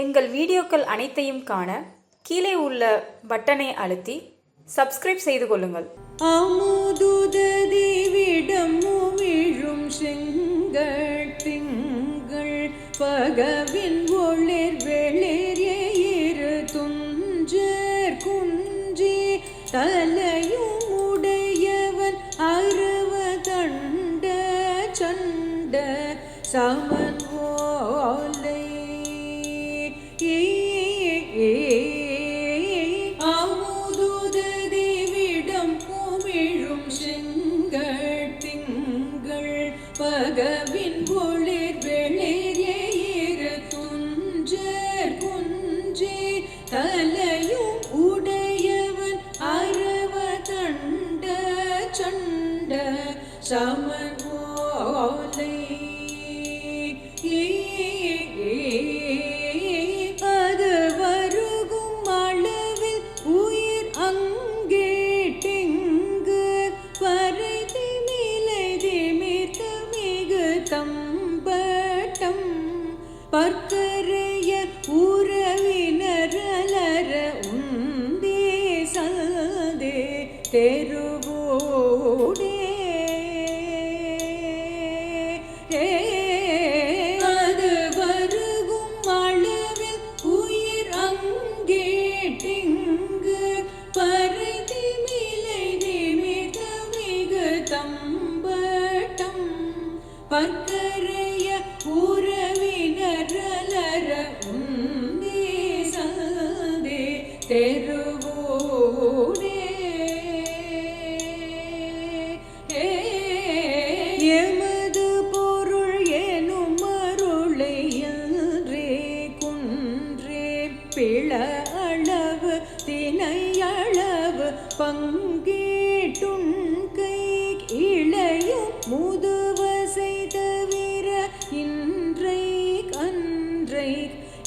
எங்கள் வீடியோக்கள் அனைத்தையும் காண கீழே உள்ள பட்டனை அழுத்தி சப்ஸ்கிரைப் செய்து கொள்ளுங்கள். அமுதுததிவிடமுமிழும் செங்கட்டிங்கள் பகவின் ஒளிர் வெளிர் இரு துஞ்சர் குஞ்சி தலையும் Parker.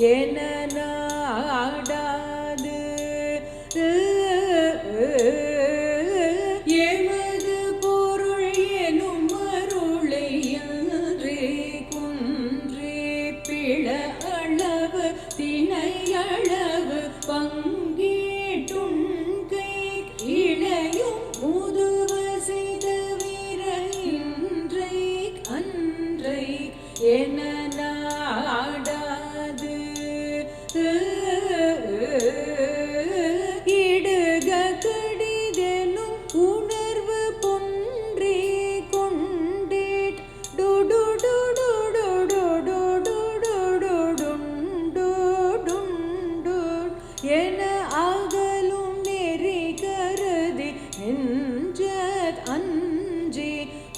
因为。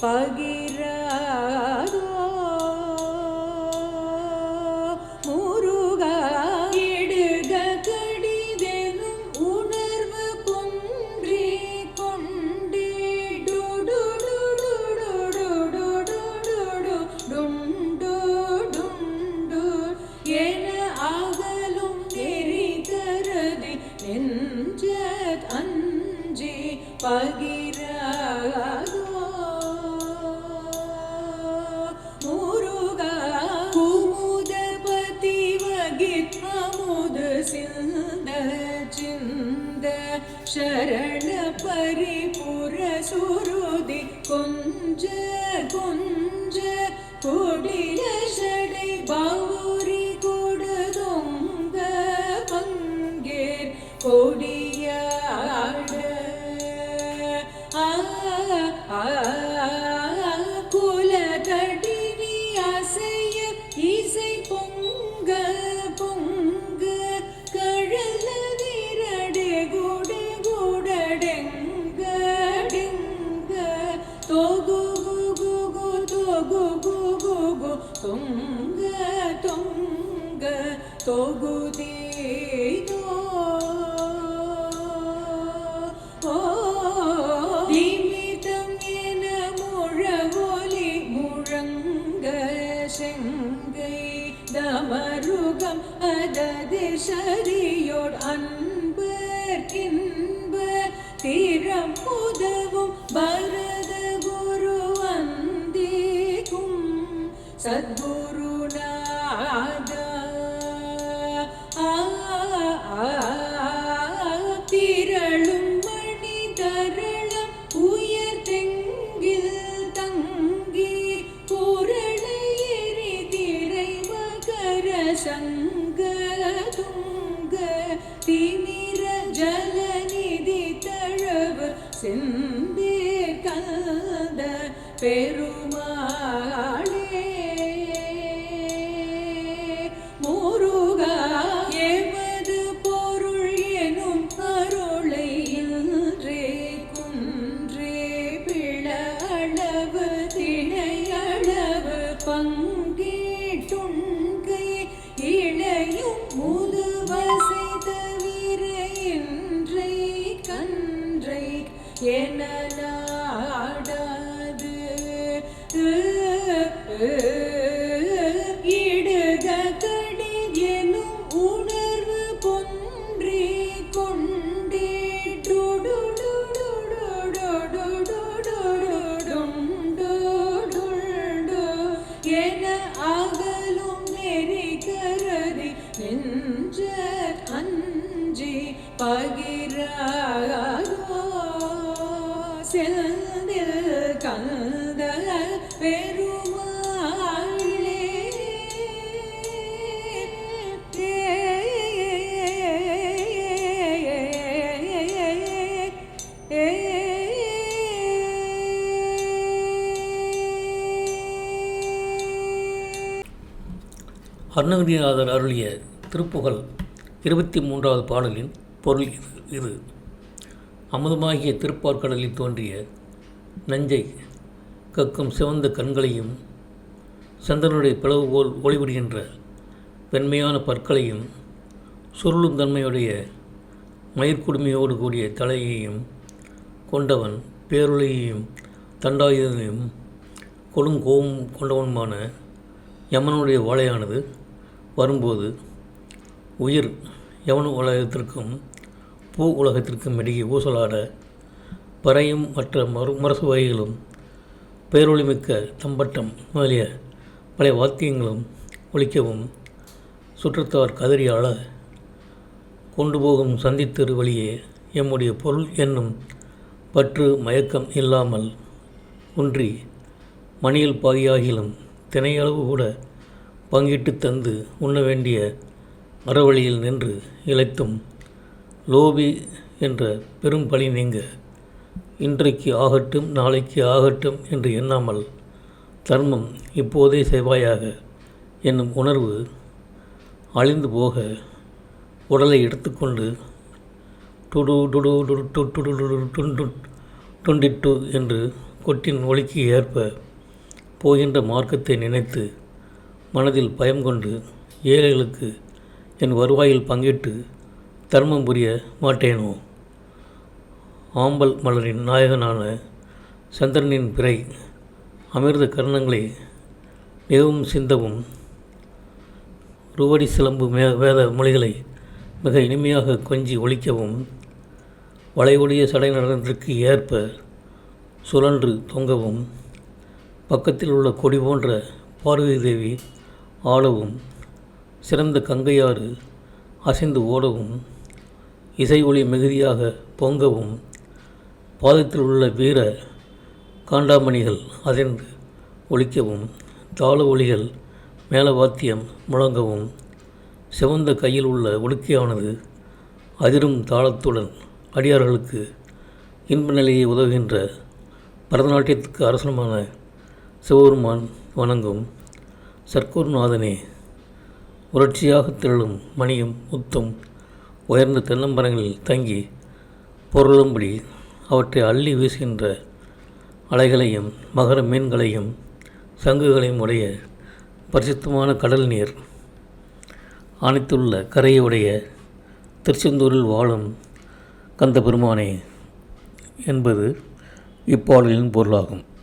Pagi கொடியாட குலதடினி அசைய இசை பொங்க பொங்க கழல நிரடே குடு குடடெங்கடெங்க தொகு குகு தொகு குகு தொங்க தொங்க. தொகு சதியோட் அன்பு இன்ப திறம் உதவும் பரத குரு வந்தேகும் சத்கு என இடுக கடி எனும் உணர்வு பொன்றி கொண்டே. என அகலும் நெறி கருதி நெஞ்ச அஞ்சி பகி அருணகிரிநாதர் அருளிய திருப்புகழ் இருபத்தி மூன்றாவது பாடலின் பொருள் இது இது. அமுதமாகிய திருப்பார்க்கடலில் தோன்றிய நஞ்சை கக்கும் சிவந்த கண்களையும் சந்திரனுடைய பிளவு போல் ஒளிவிடுகின்ற வெண்மையான பற்களையும் சுருளும் தன்மையுடைய மயிர்குடுமையோடு கூடிய தலையையும் கொண்டவன் பேருளையையும் தண்டாயுதனையும் கொடுங்கோவும் கொண்டவனுமான யமனுடைய வாழையானது வரும்போது உயிர் யவன உலகத்திற்கும் பூ உலகத்திற்கும் இடையே ஊசலாட பறையும் மற்ற மறு முரசு வகைகளும் பேரொளிமிக்க தம்பட்டம் முதலிய பழைய வாத்தியங்களும் ஒழிக்கவும் சுற்றத்தார் கதறி கொண்டு போகும் சந்தித்தரு வழியே எம்முடைய பொருள் என்னும் பற்று மயக்கம் இல்லாமல் ஒன்றி மணியில் பாதியாகிலும் தினையளவு கூட பங்கிட்டு தந்து உண்ண வேண்டிய அறவழியில் நின்று இழைத்தும் லோபி என்ற பெரும் பழி நீங்க இன்றைக்கு ஆகட்டும் நாளைக்கு ஆகட்டும் என்று எண்ணாமல் தர்மம் இப்போதே செவ்வாயாக என்னும் உணர்வு அழிந்து போக உடலை எடுத்துக்கொண்டு டுடு டுடு டுடு டு டுண்டு டுண்டிட்டு என்று கொட்டின் ஒலிக்கு ஏற்ப போகின்ற மார்க்கத்தை நினைத்து மனதில் பயம் கொண்டு ஏழைகளுக்கு என் வருவாயில் பங்கிட்டு தர்மம் புரிய மாட்டேனோ? ஆம்பல் மலரின் நாயகனான சந்திரனின் பிறை அமிர்த கர்ணங்களை மிகவும் சிந்தவும். ருவடி சிலம்பு மே வேத மொழிகளை மிக இனிமையாக கொஞ்சி ஒழிக்கவும். வளைவுடைய சடை நடனத்திற்கு ஏற்ப சுழன்று தொங்கவும். பக்கத்தில் உள்ள கொடி போன்ற பார்வதி தேவி ஆளவும் சிறந்த கங்கையாறு அசைந்து ஓடவும் இசை ஒளி மிகுதியாக பொங்கவும் பாதத்தில் உள்ள வீர காண்டாமணிகள் அதிர்ந்து ஒலிக்கவும் தாள ஒளிகள் மேலவாத்தியம் முழங்கவும் சிவந்த கையில் உள்ள ஒடுக்கையானது அதிரும் தாளத்துடன் அடியார்களுக்கு இன்ப நிலையை உதவுகின்ற பரதநாட்டியத்துக்கு அரசனமான சிவபெருமான் வணங்கும். சர்க்கூர்நாதனே புரட்சியாக திரளும் மணியும் முத்தும் உயர்ந்த தென்னம்பரங்களில் தங்கி பொருளும்படி அவற்றை அள்ளி வீசுகின்ற அலைகளையும் மகர மீன்களையும் சங்குகளையும் உடைய பரிசுத்தமான கடல் நீர் அனைத்துள்ள கரையுடைய திருச்செந்தூரில் வாழும் கந்த பெருமானே என்பது இப்பாடலின் பொருளாகும்.